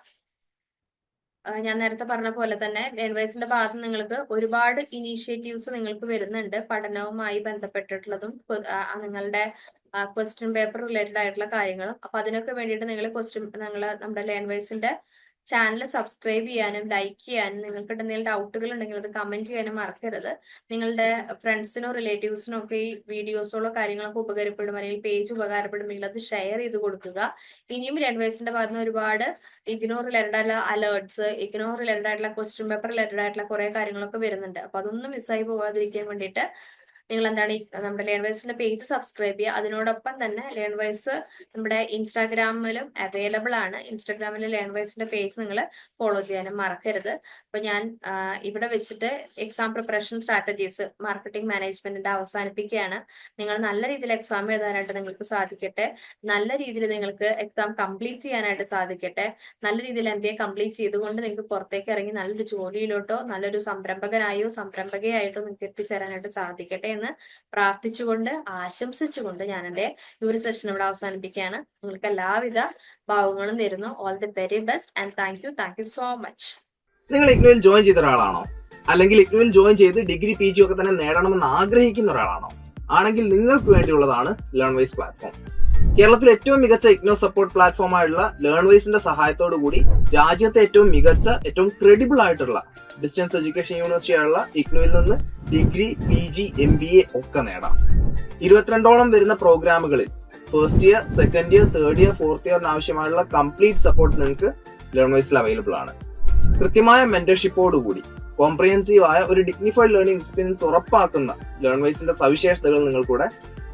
ഞാൻ നേരത്തെ പറഞ്ഞ പോലെ തന്നെ എഡ്വൈസിന്റെ ഭാഗത്ത് നിങ്ങൾക്ക് ഒരുപാട് ഇനീഷ്യേറ്റീവ്സ് നിങ്ങൾക്ക് വരുന്നുണ്ട്. പഠനവുമായി ബന്ധപ്പെട്ടിട്ടുള്ളതും നിങ്ങളുടെ ക്വസ്റ്റ്യൻ പേപ്പർ റിലേറ്റഡ് ആയിട്ടുള്ള കാര്യങ്ങളും. അപ്പൊ അതിനൊക്കെ വേണ്ടിയിട്ട് നിങ്ങൾ ക്വസ്റ്റ്യൻ നിങ്ങൾ നമ്മുടെ ലേൺ വൈസിന്റെ ചാനൽ സബ്സ്ക്രൈബ് ചെയ്യാനും ലൈക്ക് ചെയ്യാനും നിങ്ങൾക്ക് എന്തെങ്കിലും ഡൗട്ടുകൾ ഉണ്ടെങ്കിൽ അത് കമന്റ് ചെയ്യാനും മറക്കരുത്. നിങ്ങളുടെ ഫ്രണ്ട്സിനോ റിലേറ്റീവ്സിനോ ഒക്കെ ഈ വീഡിയോസുകളോ കാര്യങ്ങളൊക്കെ ഉപകാരപ്പെടും. അല്ലെങ്കിൽ പേജ് ഉപകാരപ്പെടുമെങ്കിൽ അത് ഷെയർ ചെയ്ത് കൊടുക്കുക. ഇനിയും ലേൺവൈസിന്റെ ഭാഗത്ത് നിന്ന് ഒരുപാട് ഇഗ്നോർ റിലേറ്റഡ് ആയിട്ടുള്ള അലേർട്സ് ഇഗ്നോർ റിലേറ്റഡ് ആയിട്ടുള്ള ക്വസ്റ്റ്യൻ പേപ്പർ റിലേറ്റഡ് ആയിട്ടുള്ള കുറെ കാര്യങ്ങളൊക്കെ വരുന്നുണ്ട്. അപ്പൊ അതൊന്നും മിസ്സായി പോകാതിരിക്കാൻ വേണ്ടിയിട്ട് നിങ്ങൾ എന്താണ് നമ്മുടെ ലേൺ വൈസിന്റെ പേജ് സബ്സ്ക്രൈബ് ചെയ്യുക. അതിനോടൊപ്പം തന്നെ ലേൺ വൈസ് നമ്മുടെ ഇൻസ്റ്റാഗ്രാമിലും അവൈലബിൾ ആണ്. ഇൻസ്റ്റാഗ്രാമിലെ ലേൺ വൈസിന്റെ പേജ് നിങ്ങൾ ഫോളോ ചെയ്യാനും മറക്കരുത്. അപ്പൊ ഞാൻ ഇവിടെ വെച്ചിട്ട് എക്സാം പ്രിപ്പറേഷൻ സ്ട്രാറ്റജീസ് മാർക്കറ്റിംഗ് മാനേജ്മെന്റിന്റെ അവസാനിപ്പിക്കുകയാണ്. നിങ്ങൾ നല്ല രീതിയിൽ എക്സാം എഴുതാനായിട്ട് നിങ്ങൾക്ക് സാധിക്കട്ടെ. നല്ല രീതിയിൽ നിങ്ങൾക്ക് എക്സാം കംപ്ലീറ്റ് ചെയ്യാനായിട്ട് സാധിക്കട്ടെ. നല്ല രീതിയിൽ എം ബി എ കംപ്ലീറ്റ് ചെയ്തുകൊണ്ട് നിങ്ങൾക്ക് പുറത്തേക്ക് ഇറങ്ങി നല്ലൊരു ജോലിയിലോട്ടോ നല്ലൊരു സംരംഭകനായോ സംരംഭകയായിട്ടോ നിങ്ങൾക്ക് എത്തിച്ചേരാനായിട്ട് സാധിക്കട്ടെ എന്ന് പ്രാർത്ഥിച്ചുകൊണ്ട് ആശംസിച്ചുകൊണ്ട് ഞാൻ എന്റെ ഈ ഒരു സെഷൻ ഇവിടെ അവസാനിപ്പിക്കുകയാണ്. നിങ്ങൾക്ക് എല്ലാവിധ ഭാവങ്ങളും തരുന്നു. All the very best and thank you thank you so much നിങ്ങൾ ഇഗ്നോയിൽ ജോയിൻ ചെയ്ത ഒരാളാണോ? അല്ലെങ്കിൽ ഇഗ്നോയിൽ ജോയിൻ ചെയ്ത് ഡിഗ്രി പി ജി ഒക്കെ തന്നെ നേടണമെന്ന് ആഗ്രഹിക്കുന്ന ഒരാളാണോ? ആണെങ്കിൽ നിങ്ങൾക്ക് വേണ്ടിയുള്ളതാണ് ലേൺ വൈസ് പ്ലാറ്റ്ഫോം കേരളത്തിലെ ഏറ്റവും മികച്ച ഇഗ്നോ സപ്പോർട്ട് പ്ലാറ്റ്ഫോം ആയുള്ള ലേൺ വൈസിന്റെ സഹായത്തോടു കൂടി രാജ്യത്തെ ഏറ്റവും മികച്ച ഏറ്റവും ക്രെഡിബിൾ ആയിട്ടുള്ള ഡിസ്റ്റൻസ് എഡ്യൂക്കേഷൻ യൂണിവേഴ്സിറ്റി ആയുള്ള ഇഗ്നോയിൽ നിന്ന് degree P G M B A ഒക്കെ നേടാം. ഇരുപത്തിരണ്ടോളം വരുന്ന പ്രോഗ്രാമുകളിൽ first year second year third year fourth ഇയറിന് ആവശ്യമായുള്ള കംപ്ലീറ്റ് സപ്പോർട്ട് നിങ്ങൾക്ക് ലേൺവൈസിൽ അവൈലബിൾ ആണ്. കൃത്യമായ മെന്റർഷിപ്പോടുകൂടി കോംപ്രിഹെൻസീവ് ആയ ഒരു ഡിഗ്നിഫൈഡ് ലേണിംഗ് എക്സ്പീരിയൻസ് ഉറപ്പാക്കുന്ന ലേൺവൈസിന്റെ സവിശേഷതകൾ നിങ്ങൾക്കൂടെ